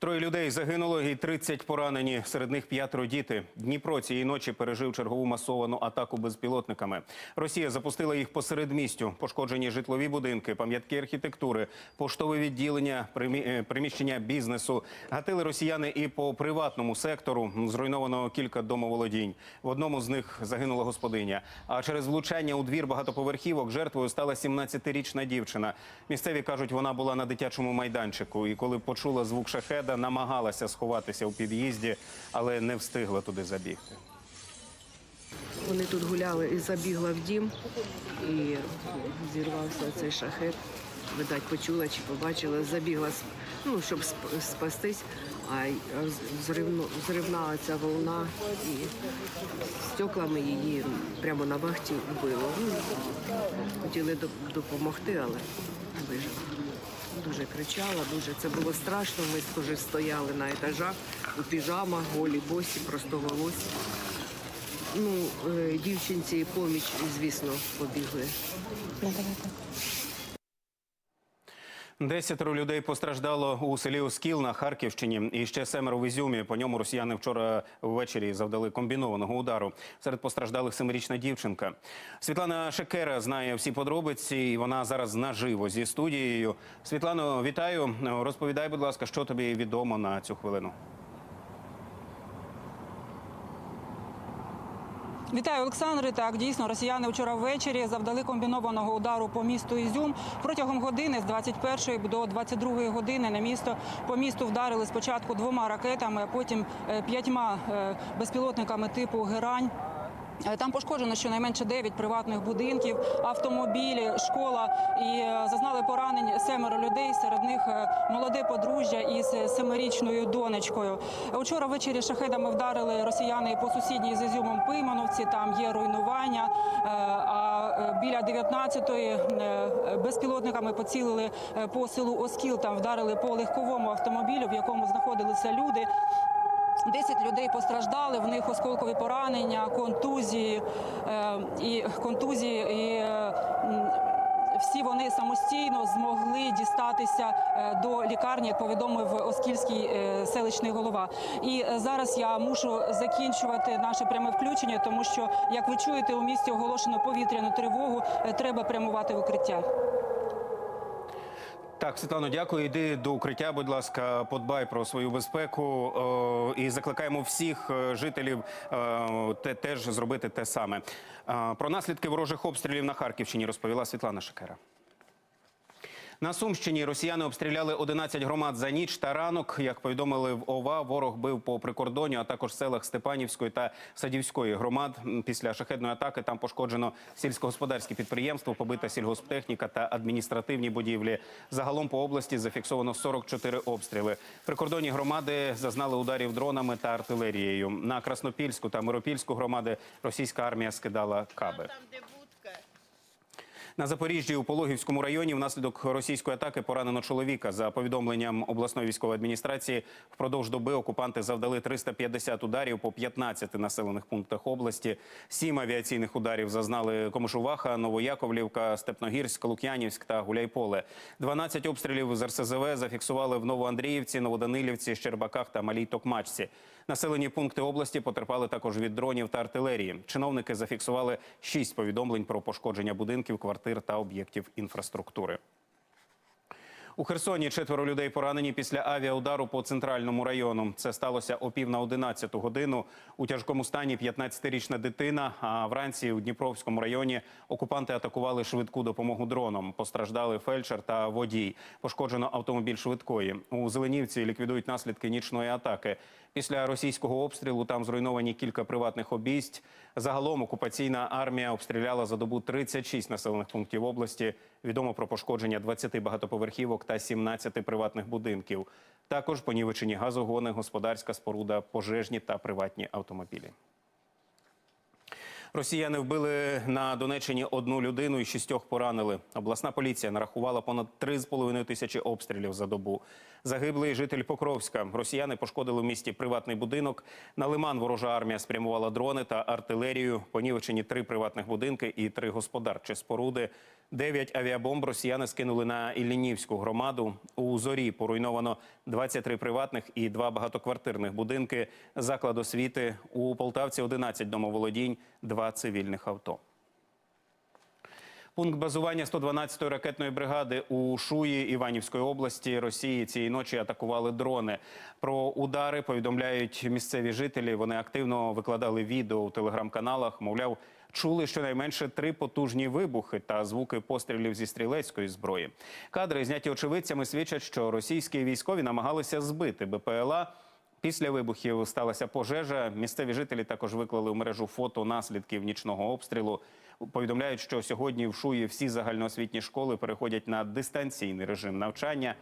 Троє людей загинуло і 30 поранені. Серед них п'ятеро діти. Дніпро цієї ночі пережив чергову масовану атаку безпілотниками. Росія запустила їх посеред містю. Пошкоджені житлові будинки, пам'ятки архітектури, поштове відділення, е, приміщення бізнесу. Гатили росіяни і по приватному сектору. Зруйновано кілька домоволодінь. В одному з них загинула господиня. А через влучання у двір багатоповерхівок жертвою стала 17-річна дівчина. Місцеві кажуть, вона була на дитячому майданчику. І коли почула звук шахеда, намагалася сховатися у під'їзді, але не встигла туди забігти. Вони тут гуляли і забігла в дім, і зірвався цей шахет. Видать, почула чи побачила, забігла, ну, щоб спастись, а а зривна ця волна і стеклами її прямо на вахті вбило. Ну, хотіли допомогти, але вижила. Дуже кричала, дуже це було страшно. Ми теж стояли на етажах у піжамах, голі, босі, просто волосся. Ну, е, дівчинці поміч, звісно, побігли. Десятеро людей постраждало у селі Оскіл на Харківщині. І ще семеро в Ізюмі. По ньому росіяни вчора ввечері завдали комбінованого удару. Серед постраждалих семирічна дівчинка. Світлана Шекера знає всі подробиці, і вона зараз наживо зі студією. Світлано, вітаю. Розповідай, будь ласка, що тобі відомо на цю хвилину. Вітаю, Олександре. Так, дійсно, росіяни вчора ввечері завдали комбінованого удару по місту Ізюм. Протягом години з 21 до 22 години на місто по місту вдарили спочатку двома ракетами, а потім е, п'ятьма е, безпілотниками типу Герань. Е, Там пошкоджено щонайменше 9 приватних будинків, автомобілі, школа і е, зазнали поранень семеро людей. Серед них е, молоде подружжя із семирічною донечкою. Учора ввечері шахедами вдарили росіяни по сусідній з Ізюмом Пиймановці. Там є руйнування. А біля 19-ї е, безпілотниками поцілили по селу Оскіл. Там вдарили по легковому автомобілю, в якому знаходилися люди. 10 людей постраждали, в них осколкові поранення, контузії е, і контузії. І, всі вони самостійно змогли дістатися е, до лікарні, як повідомив Оскільський е, селищний голова. І зараз я мушу закінчувати наше пряме включення, тому що, як ви чуєте, у місті оголошено повітряну тривогу. Треба прямувати в укриття. Так, Світлано, дякую. Йди до укриття, будь ласка, подбай про свою безпеку О, і закликаємо всіх е, жителів е, те, теж зробити те саме. Е, Про наслідки ворожих обстрілів на Харківщині розповіла Світлана Шекера. На Сумщині росіяни обстріляли 11 громад за ніч та ранок. Як повідомили в ОВА, ворог бив по прикордонню, а також селах Степанівської та Садівської громад. Після шахедної атаки там пошкоджено сільськогосподарське підприємство, побита сільгосптехніка та адміністративні будівлі. Загалом по області зафіксовано 44 обстріли. Прикордонні громади зазнали ударів дронами та артилерією. На Краснопільську та Миропільську громади російська армія скидала каби. На Запоріжжі у Пологівському районі внаслідок російської атаки поранено чоловіка. За повідомленням обласної військової адміністрації, впродовж доби окупанти завдали 350 ударів по 15 населених пунктах області. Сім авіаційних ударів зазнали Комишуваха, Новояковлівка, Степногірськ, Лук'янівськ та Гуляйполе. 12 обстрілів з РСЗВ зафіксували в Новоандріївці, Новоданилівці, Щербаках та Малій Токмачці. Населені пункти області потерпали також від дронів та артилерії. Чиновники зафіксували шість повідомлень про пошкодження будинків, квартир та об'єктів інфраструктури. У Херсоні четверо людей поранені після авіаудару по центральному району. Це сталося о пів на одинадцяту годину. У тяжкому стані 15-річна дитина. А вранці у Дніпровському районі окупанти атакували швидку допомогу дроном. Постраждали фельдшер та водій. Пошкоджено автомобіль швидкої. У Зеленівці ліквідують наслідки нічної атаки. Після російського обстрілу там зруйновані кілька приватних обійсть. Загалом окупаційна армія обстріляла за добу 36 населених пунктів області. Відомо про пошкодження 20 багатоповерхівок та 17 приватних будинків. Також понівечені газогони, господарська споруда, пожежні та приватні автомобілі. Росіяни вбили на Донеччині одну людину і шістьох поранили. Обласна поліція нарахувала понад 3,5 тисячі обстрілів за добу. Загиблий житель Покровська. Росіяни пошкодили в місті приватний будинок. На лиман ворожа армія спрямувала дрони та артилерію. Понівечені три приватних будинки і три господарчі споруди. Дев'ять авіабомб росіяни скинули на Іллінівську громаду. У зорі поруйновано 23 приватних і два багатоквартирних будинки, заклад освіти. У Полтавці 11 домоволодінь, два цивільних авто. Пункт базування 112-ї ракетної бригади у Шуї Іванівської області Росії цієї ночі атакували дрони. Про удари повідомляють місцеві жителі. Вони активно викладали відео у телеграм-каналах. Мовляв, чули щонайменше три потужні вибухи та звуки пострілів зі стрілецької зброї. Кадри, зняті очевидцями, свідчать, що російські військові намагалися збити БПЛА. Після вибухів сталася пожежа. Місцеві жителі також виклали у мережу фото наслідків нічного обстрілу. Повідомляють, що сьогодні в Шуї всі загальноосвітні школи переходять на дистанційний режим навчання.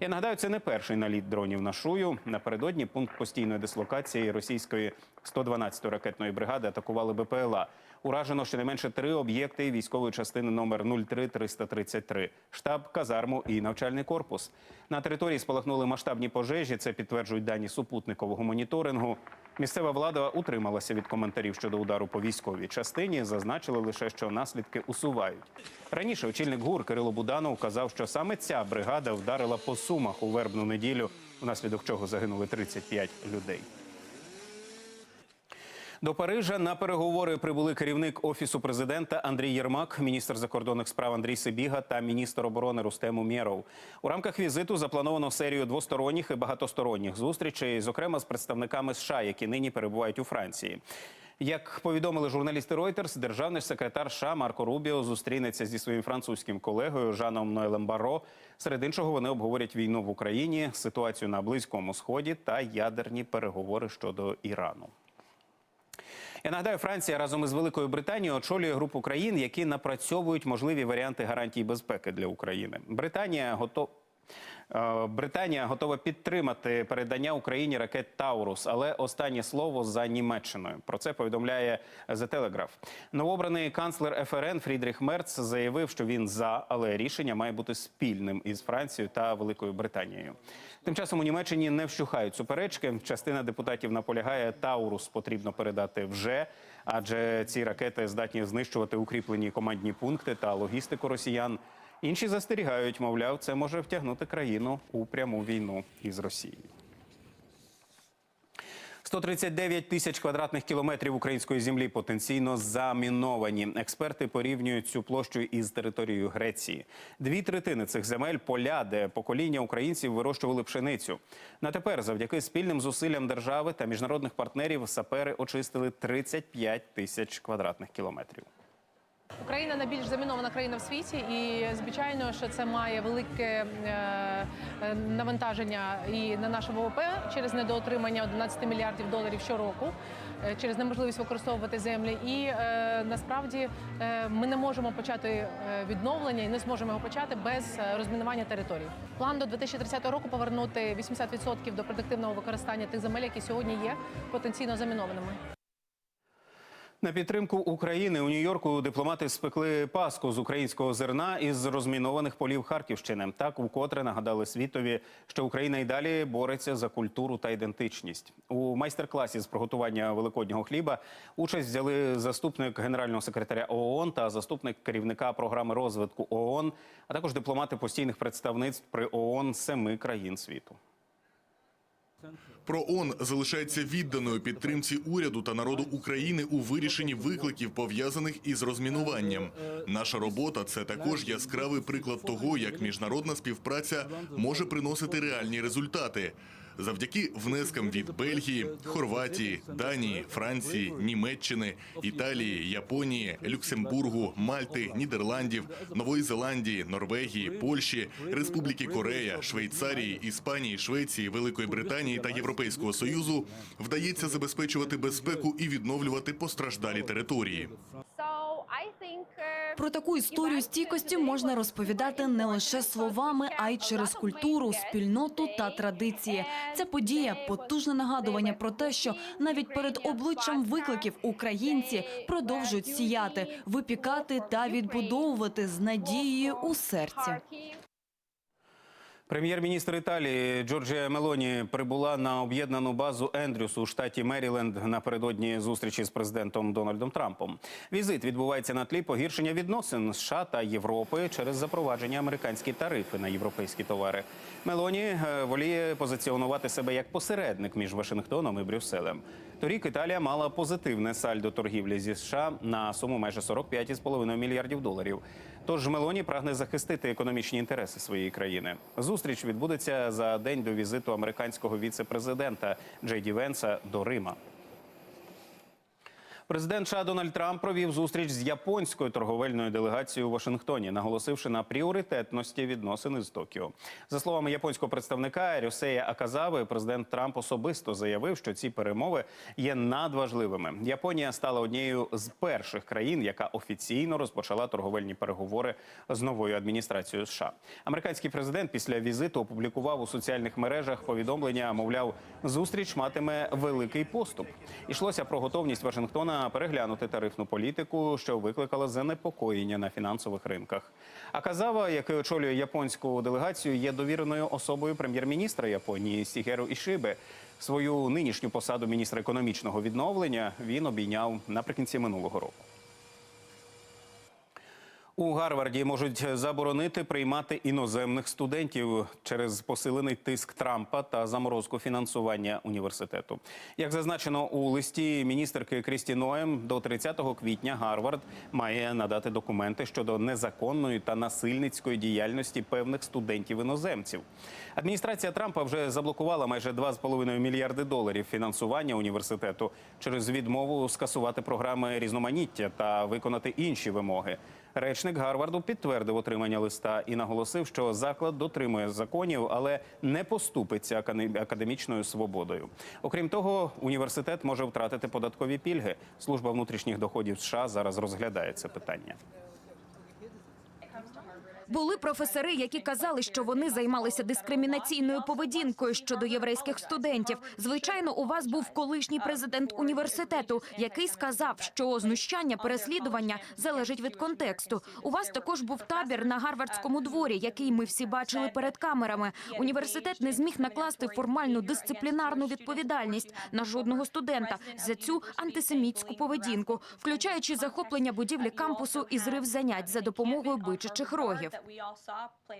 Я нагадаю, це не перший наліт дронів на Шую. Напередодні пункт постійної дислокації російської 112-ї ракетної бригади атакували БПЛА. Уражено щонайменше три об'єкти військової частини номер 03333 – штаб, казарму і навчальний корпус. На території спалахнули масштабні пожежі. Це підтверджують дані супутникового моніторингу. Місцева влада утрималася від коментарів щодо удару по військовій частині. Зазначили лише, що наслідки усувають. Раніше очільник ГУР Кирило Буданов казав, що саме ця бригада вдарила по сумах у вербну неділю, внаслідок чого загинули 35 людей. До Парижа на переговори прибули керівник офісу президента Андрій Єрмак, міністр закордонних справ Андрій Сибіга та міністр оборони Рустем Умєров. У рамках візиту заплановано серію двосторонніх і багатосторонніх зустрічей, зокрема з представниками США, які нині перебувають у Франції. Як повідомили журналісти Reuters, державний секретар США Марко Рубіо зустрінеться зі своїм французьким колегою Жаном Ноелем Барро. Серед іншого вони обговорять війну в Україні, ситуацію на Близькому Сході та ядерні переговори щодо Ірану. Я нагадаю, Франція разом із Великою Британією очолює групу країн, які напрацьовують можливі варіанти гарантій безпеки для України. Британія готова. Британія готова підтримати передання Україні ракет Таурус, але останнє слово за Німеччиною. Про це повідомляє The Telegraph. Новообраний канцлер ФРН Фрідріх Мерц заявив, що він за, але рішення має бути спільним із Францією та Великою Британією. Тим часом у Німеччині не вщухають суперечки. Частина депутатів наполягає, Таурус потрібно передати вже, адже ці ракети здатні знищувати укріплені командні пункти та логістику росіян. Інші застерігають, мовляв, це може втягнути країну у пряму війну із Росією. 139 тисяч квадратних кілометрів української землі потенційно заміновані. Експерти порівнюють цю площу із територією Греції. Дві третини цих земель поля, де покоління українців вирощували пшеницю. На тепер, завдяки спільним зусиллям держави та міжнародних партнерів, сапери очистили 35 тисяч квадратних кілометрів. Україна найбільш замінована країна в світі, і звичайно, що це має велике е, навантаження і на наше ВВП через недоотримання 11 мільярдів доларів щороку, е, через неможливість використовувати землі. І е, насправді ми не можемо почати відновлення і не зможемо його почати без розмінування територій. План до 2030 року повернути 80% до продуктивного використання тих земель, які сьогодні є потенційно замінованими. На підтримку України у Нью-Йорку дипломати спекли паску з українського зерна із розмінованих полів Харківщини. Так вкотре нагадали світові, що Україна і далі бореться за культуру та ідентичність. У майстер-класі з приготування великоднього хліба участь взяли заступник генерального секретаря ООН та заступник керівника програми розвитку ООН, а також дипломати постійних представництв при ООН семи країн світу. ПРООН залишається відданою підтримці уряду та народу України у вирішенні викликів, пов'язаних із розмінуванням. Наша робота це також яскравий приклад того, як міжнародна співпраця може приносити реальні результати. Завдяки внескам від Бельгії, Хорватії, Данії, Франції, Німеччини, Італії, Японії, Люксембургу, Мальти, Нідерландів, Нової Зеландії, Норвегії, Польщі, Республіки Корея, Швейцарії, Іспанії, Швеції, Великої Британії та Європейського союзу вдається забезпечувати безпеку і відновлювати постраждалі території. Про таку історію стійкості можна розповідати не лише словами, а й через культуру, спільноту та традиції. Ця подія потужне нагадування про те, що навіть перед обличчям викликів українці продовжують сіяти, випікати та відбудовувати з надією у серці. Прем'єр-міністр Італії Джорджія Мелоні прибула на об'єднану базу Ендрюс у штаті Меріленд напередодні зустрічі з президентом Дональдом Трампом. Візит відбувається на тлі погіршення відносин США та Європи через запровадження американські тарифи на європейські товари. Мелоні е, воліє позиціонувати себе як посередник між Вашингтоном і Брюсселем. Торік Італія мала позитивне сальдо торгівлі зі США на суму майже 45,5 мільярдів доларів. Тож Мелоні прагне захистити економічні інтереси своєї країни. Зустріч відбудеться за день до візиту американського віце-президента Джей Ді Венса до Рима. Президент США Дональд Трамп провів зустріч з японською торговельною делегацією у Вашингтоні, наголосивши на пріоритетності відносин із Токіо. За словами японського представника Рюсея Аказави, президент Трамп особисто заявив, що ці перемови є надважливими. Японія стала однією з перших країн, яка офіційно розпочала торговельні переговори з новою адміністрацією США. Американський президент після візиту опублікував у соціальних мережах повідомлення, мовляв, зустріч матиме великий поступ. Ішлося про готовність Вашингтона переглянути тарифну політику, що викликала занепокоєння на фінансових ринках. А Казава, який очолює японську делегацію, є довіреною особою прем'єр-міністра Японії Сігеру Ішиби. Свою нинішню посаду міністра економічного відновлення він обійняв наприкінці минулого року. У Гарварді можуть заборонити приймати іноземних студентів через посилений тиск Трампа та заморозку фінансування університету. Як зазначено у листі міністерки Крісті Ноєм, до 30 квітня Гарвард має надати документи щодо незаконної та насильницької діяльності певних студентів-іноземців. Адміністрація Трампа вже заблокувала майже 2,5 мільярди доларів фінансування університету через відмову скасувати програми різноманіття та виконати інші вимоги. Речник Гарварду підтвердив отримання листа і наголосив, що заклад дотримує законів, але не поступиться академічною свободою. Окрім того, університет може втратити податкові пільги. Служба внутрішніх доходів США зараз розглядає це питання. Були професори, які казали, що вони займалися дискримінаційною поведінкою щодо єврейських студентів. Звичайно, у вас був колишній президент університету, який сказав, що знущання, переслідування залежить від контексту. У вас також був табір на гарвардському дворі, який ми всі бачили перед камерами. Університет не зміг накласти формальну дисциплінарну відповідальність на жодного студента за цю антисемітську поведінку, включаючи захоплення будівлі кампусу і зрив занять за допомогою бичачих рогів. that we all saw play